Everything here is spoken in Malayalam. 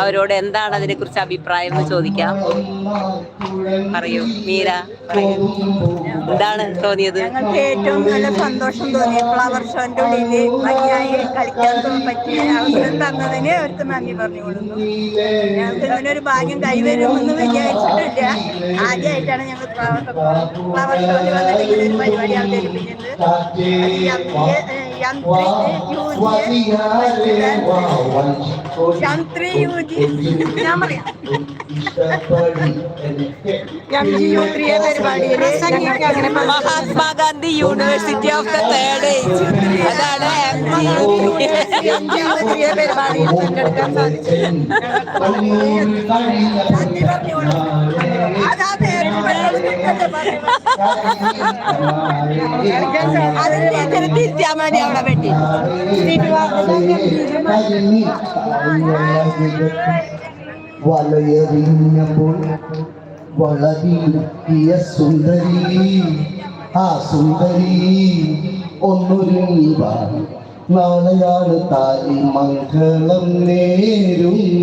അവരോട് എന്താണ് അതിനെ കുറിച്ച് അഭിപ്രായം എന്ന് ചോദിക്കാം. പറയൂ മീര പറയൂ. എന്താണ് തോന്നിയത്? ഞങ്ങൾക്ക് ഏറ്റവും നല്ല സന്തോഷം തോന്നി ഫ്ലവർ ഷോന്റെ ഉള്ളിൽ ഭംഗിയായി കളിക്കാൻ പറ്റിയ അവസരം തന്നതിന് അവർക്ക് നന്ദി പറഞ്ഞുകൊള്ളുന്നു. ഞങ്ങൾക്ക് ഇങ്ങനെ ഒരു ഭാഗ്യം കൈവരുമെന്ന് വിചാരിച്ചിട്ടില്ല. ആദ്യമായിട്ടാണ് ഞങ്ങൾ ഫ്ലവർ ഫ്ലവർ ഷോയിൽ വന്നിട്ട് ഇങ്ങനെ ഒരു പരിപാടി അവതരിപ്പിക്കുന്നത്. യന്ത്രി യൂജി ഞാൻ പറയാം എം ജി യു ത്രീ പരിപാടിയിൽ ഞങ്ങൾക്ക് അങ്ങനെ Mahatma Gandhi university of the third age അതാണ് M G M U three പരിപാടിയിൽ പങ്കെടുക്കാൻ സാധിച്ചു പേര് അത് ടീച്ചർ തിരിച്ചാൽ മതി അവിടെ പറ്റി വലയെറിഞ്ഞപ്പോൾ വളവിലുക്കിയ സുന്ദരി ആ സുന്ദരി ഒന്നൊരുങ്ങി വാ നാളെയാണ് താരി മംഗളം നേരുന്നു